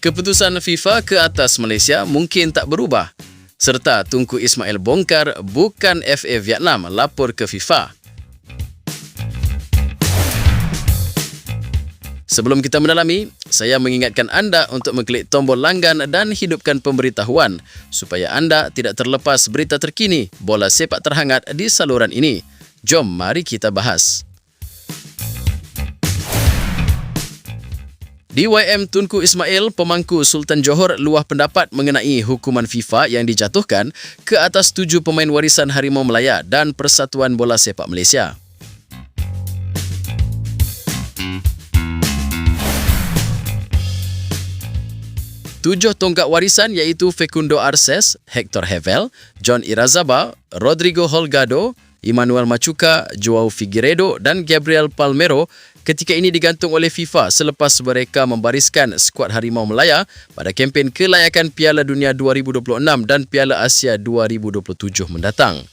Keputusan FIFA ke atas Malaysia mungkin tak berubah. Serta Tunku Ismail bongkar bukan FA Vietnam lapor ke FIFA. Sebelum kita mendalami, saya mengingatkan anda untuk mengklik tombol langgan dan hidupkan pemberitahuan supaya anda tidak terlepas berita terkini bola sepak terhangat di saluran ini. Jom mari kita bahas. DYM Tunku Ismail, pemangku Sultan Johor luah pendapat mengenai hukuman FIFA yang dijatuhkan ke atas tujuh pemain warisan Harimau Melaya dan Persatuan Bola Sepak Malaysia. Tujuh tonggak warisan iaitu Facundo Arces, Hector Hevel, John Irazaba, Rodrigo Holgado, Emmanuel Machuca, Joao Figueiredo dan Gabriel Palmero ketika ini digantung oleh FIFA selepas mereka membariskan skuad Harimau Melaya pada kempen kelayakan Piala Dunia 2026 dan Piala Asia 2027 mendatang.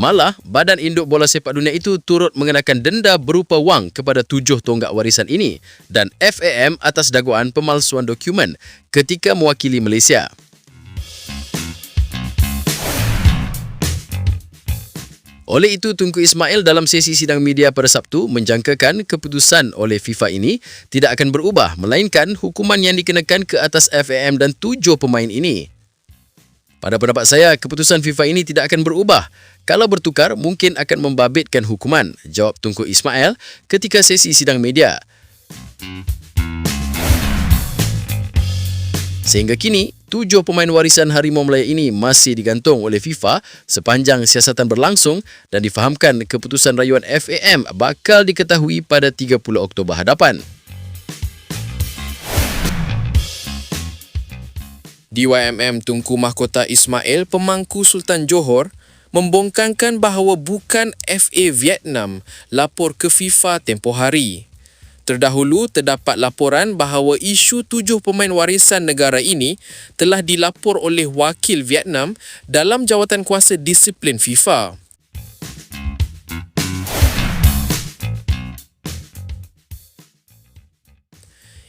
Malah, Badan Induk Bola Sepak Dunia itu turut mengenakan denda berupa wang kepada tujuh tonggak warisan ini dan FAM atas dakwaan pemalsuan dokumen ketika mewakili Malaysia. Oleh itu, Tunku Ismail dalam sesi sidang media pada Sabtu menjangkakan keputusan oleh FIFA ini tidak akan berubah melainkan hukuman yang dikenakan ke atas FAM dan tujuh pemain ini. Pada pendapat saya, keputusan FIFA ini tidak akan berubah. Kalau bertukar, mungkin akan membabitkan hukuman, jawab Tunku Ismail ketika sesi sidang media. Sehingga kini, tujuh pemain warisan Harimau Melaya ini masih digantung oleh FIFA sepanjang siasatan berlangsung dan difahamkan keputusan rayuan FAM bakal diketahui pada 30 Oktober hadapan. DYMM Tunku Mahkota Ismail, pemangku Sultan Johor, membongkangkan bahawa bukan FA Vietnam lapor ke FIFA tempoh hari. Terdahulu terdapat laporan bahawa isu tujuh pemain warisan negara ini telah dilapor oleh wakil Vietnam dalam jawatan kuasa disiplin FIFA.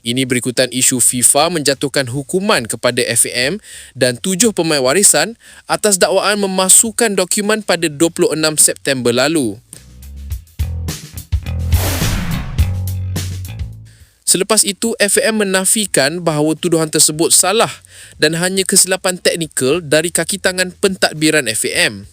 Ini berikutan isu FIFA menjatuhkan hukuman kepada FAM dan tujuh pemain warisan atas dakwaan memasukkan dokumen pada 26 September lalu. Selepas itu, FAM menafikan bahawa tuduhan tersebut salah dan hanya kesilapan teknikal dari kaki tangan pentadbiran FAM.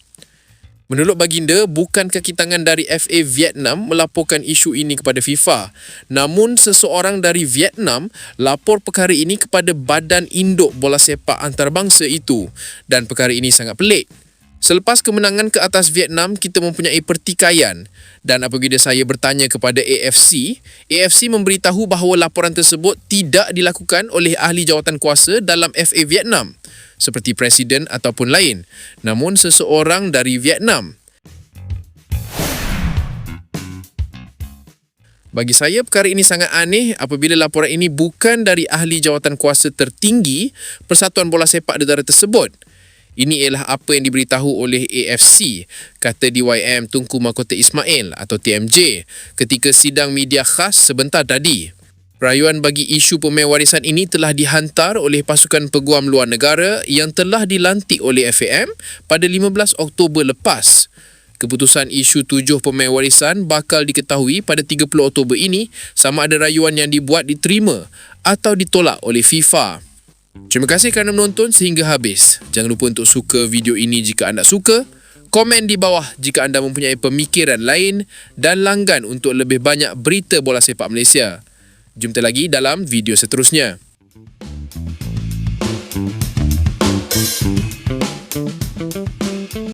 Menurut baginda, bukan kaki tangan dari FA Vietnam melaporkan isu ini kepada FIFA. Namun, seseorang dari Vietnam lapor perkara ini kepada Badan Induk Bola Sepak Antarabangsa itu dan perkara ini sangat pelik. Selepas kemenangan ke atas Vietnam, kita mempunyai pertikaian dan apabila saya bertanya kepada AFC, AFC memberitahu bahawa laporan tersebut tidak dilakukan oleh ahli jawatan kuasa dalam FA Vietnam seperti presiden ataupun lain, namun seseorang dari Vietnam. Bagi saya perkara ini sangat aneh apabila laporan ini bukan dari ahli jawatan kuasa tertinggi Persatuan Bola Sepak Negara tersebut. Ini ialah apa yang diberitahu oleh AFC, kata DYM Tunku Mahkota Ismail atau TMJ ketika sidang media khas sebentar tadi. Rayuan bagi isu pemain warisan ini telah dihantar oleh pasukan peguam luar negara yang telah dilantik oleh FAM pada 15 Oktober lepas. Keputusan isu tujuh pemain warisan bakal diketahui pada 30 Oktober ini sama ada rayuan yang dibuat diterima atau ditolak oleh FIFA. Terima kasih kerana menonton sehingga habis. Jangan lupa untuk suka video ini jika anda suka. Komen di bawah jika anda mempunyai pemikiran lain dan langgan untuk lebih banyak berita bola sepak Malaysia. Jumpa lagi dalam video seterusnya.